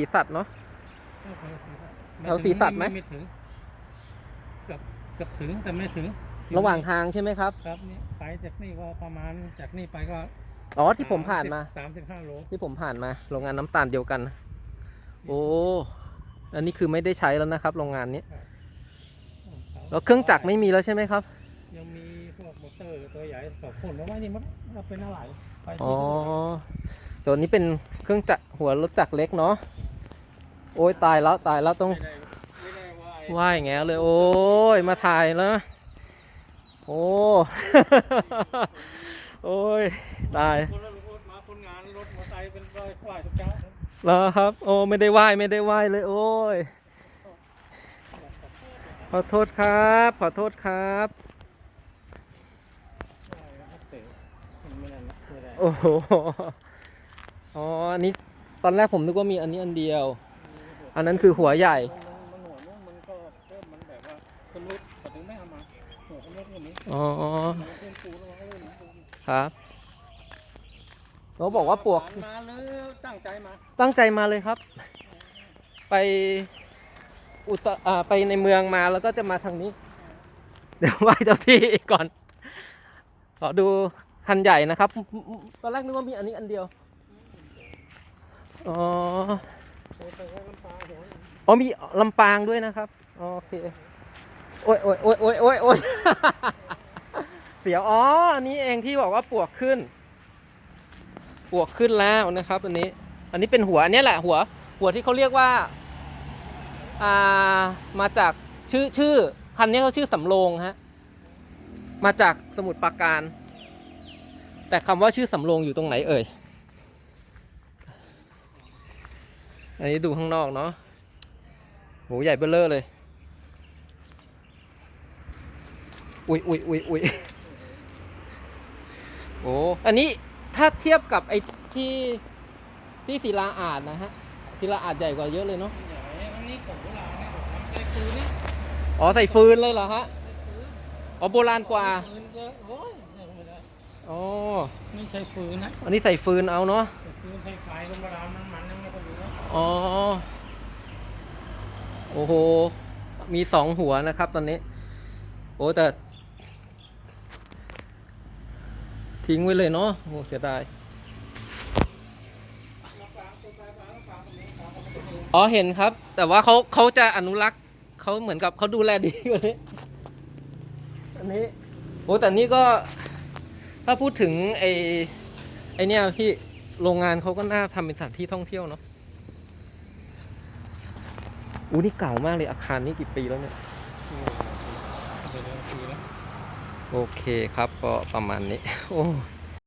สีสัตว์เนาะ แถวศรีสัตว์ไหม ไม่ถึงเกือบเกือบถึงแต่ไม่ถึงระหว่างทางใช่ไหมครับ ครับนี่ไปจากนี่ก็ประมาณจากนี่ไปก็อ๋อที่ผมผ่านมา สามสิบห้าโลที่ผมผ่านมา โรงงานน้ำตาลเดียวกัน โอ้ อันนี้คือไม่ได้ใช้แล้วนะครับ โรงงานนี้ แล้วเครื่องจักรไม่มีแล้วใช่ไหมครับ ยังมีพวกมอเตอร์ตัวใหญ่สองคนเพราะว่านี่มันมันเป็นอะไรไปที่อ๋อ ตัวนี้เป็นเครื่องจักรหัวรถจักรเล็กเนาะ โอ้ยตายแล้วตายแล้วต้องไม่ได้ไม่ได้ว่าไอ้ว่ายแงเลย โอ้ยมาถ่ายแล้วโอ้โอ้ยตายแล้วครับ โอ้ไม่ได้ว่ายไม่ได้ว่ายเลย โอ้ยขอโทษครับ ขอโทษครับโอ้โหอ๋ออันนี้ตอนแรกผมนึกว่ามีอันนี้อันเดียว อันนั้นคือหัวใหญ่ มันหัวนุ่มมันก็เริ่มมันแบบว่าคนรุดแต่ถึงไม่เอามาหัวคนรุดก็มีอ๋อ มันเป็นปูแล้วมันก็เริ่มปูครับเขาบอกว่าปวกผ่นมาหรือตั้งใจมาตั้งใจมาเลยครับ ไปอุตอ่าไปในเมืองมาแล้วก็จะมาทางนี้ เดี๋ยวไหว้เจ้าที่ก่อน ขอดูคันใหญ่นะครับ ตอนแรกนึกว่ามีอันนี้อันเดียว อ๋อโอ้แต่ว่าน้ำปลาหัว อ๋อมีลำปางด้วยนะครับ โอเค โอ้ยโอ้ยโอ้ยโอ้ยโอ้ยโอ้ยเสียว อ๋อ อันนี้เองที่บอกว่าปวกขึ้น ปวกขึ้นแล้วนะครับ อันนี้ อันนี้เป็นหัวอันนี้แหละหัว หัวที่เขาเรียกว่า อ่า มาจากชื่อชื่อพันนี้เขาชื่อสำโรงฮะ มาจากสมุทรปราการ แต่คำว่าชื่อสำโรงอยู่ตรงไหนเอ่ย อันนี้ดูข้างนอกเนาะ โหใหญ่เบ้อเลอเลย อุ้ยอุ้ยอุ้ยอุ้ยโอ้อันนี้ถ้าเทียบกับไอ้ที่ที่ศิลาอาดนะฮะศิลาอาดใหญ่กว่าเยอะเลยเนาะใหญ่อันนี้ของโบราณเนี่ยผมทำใส่ปูนี่อ๋อใส่ฟืนเลยเหรอฮะอ๋อโบราณกว่าฟืนก็โอ้ยไม่ได้อ๋อไม่ใช่ฟืนนะอันนี้ใส่ฟืนเอาเนาะแต่ฟืนใช้ไฟลงมาดามน้ำมันนั่นไม่ก็อยู่นะอ๋อ โอ้โห มีสองหัวนะครับตอนนี้ โอ้แต่ ทิ้งไว้เลยเนาะโอ้เสียดาย อ๋อเห็นครับ แต่ว่าเขาเขาจะอนุรักษ์เขาเหมือนกับเขาดูแลดีกว่านี้อันนี้โอ้แต่นี่ก็ ถ้าพูดถึงไอ้ไอเนี่ยที่โรงงานเขาก็น่าทำเป็นสถานที่ท่องเที่ยวเนาะ อู้นี่เก่ามากเลยอาคารนี้กี่ปีแล้วเนี่ยโอเคครับก็ประมาณนี้โอ้